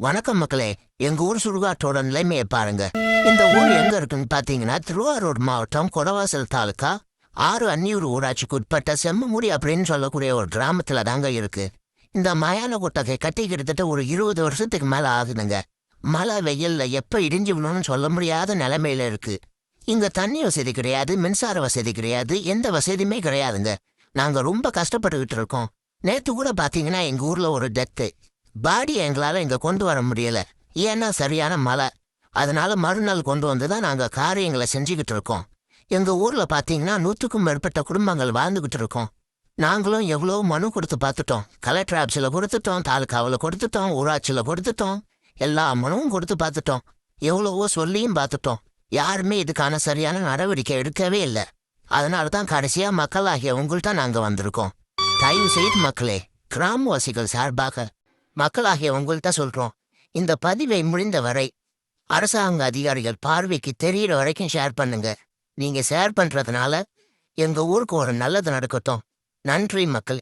வணக்கம் மக்களே. எங்க ஊர் சுடுகாட்டோட நிலைமையை பாருங்க. இந்த ஊர் எங்க இருக்குன்னு பாத்தீங்கன்னா திருவாரூர் மாவட்டம் கொடவாசல் தாலுக்கா ஆறு அந்நியூர் ஊராட்சிக்கு உட்பட்ட செம்மமுடி அப்படின்னு சொல்லக்கூடிய ஒரு கிராமத்துல தாங்க இருக்கு. இந்த மயான கொட்டகை கட்டி கிட்டத்தட்ட ஒரு இருபது வருஷத்துக்கு மேல ஆகுதுங்க. மழை வெயில்ல எப்ப இடிஞ்சு விடணும்னு சொல்ல முடியாத நிலைமையில இருக்கு. இங்க தண்ணி வசதி கிடையாது மின்சார வசதி கிடையாது எந்த வசதியுமே கிடையாதுங்க. நாங்க ரொம்ப கஷ்டப்பட்டுக்கிட்டு இருக்கோம். நேத்து கூட பாத்தீங்கன்னா எங்க ஊர்ல ஒரு டெத்து. பாடியை எங்களால இங்க கொண்டு வர முடியல. ஏன்னா சரியான மழை. அதனால மறுநாள் கொண்டு வந்து தான் நாங்க காரியங்களை செஞ்சுக்கிட்டு இருக்கோம். எங்க ஊர்ல பாத்தீங்கன்னா நூற்றுக்கும் மேற்பட்ட குடும்பங்கள் வாழ்ந்துகிட்டு இருக்கோம். நாங்களும் எவ்வளோ மனு கொடுத்து பார்த்துட்டோம். கலெக்டர் ஆஃபீஸில் கொடுத்துட்டோம் தாலுக்காவில் கொடுத்துட்டோம் ஊராட்சியில் கொடுத்துட்டோம். எல்லா மனுவும் கொடுத்து பார்த்துட்டோம். எவ்வளவோ சொல்லியும் பார்த்துட்டோம். யாருமே இதுக்கான சரியான நடவடிக்கை எடுக்கவே இல்லை. அதனால தான் கடைசியா மக்களாகிய உங்கள்கிட்ட நாங்க வந்திருக்கோம். தயவு செய்து மக்களே கிராமவாசிகள் சார்பாக மக்களாகிய உங்கள்கிட்ட சொல்றோம். இந்த பதிவை முடிந்த வரை அரசாங்க அதிகாரிகள் பார்வைக்கு தெரியிற வரைக்கும் ஷேர் பண்ணுங்க. நீங்க ஷேர் பண்றதுனால எங்க ஊருக்கு ஒரு நல்லது நடக்கட்டும். நன்றி மக்கள்.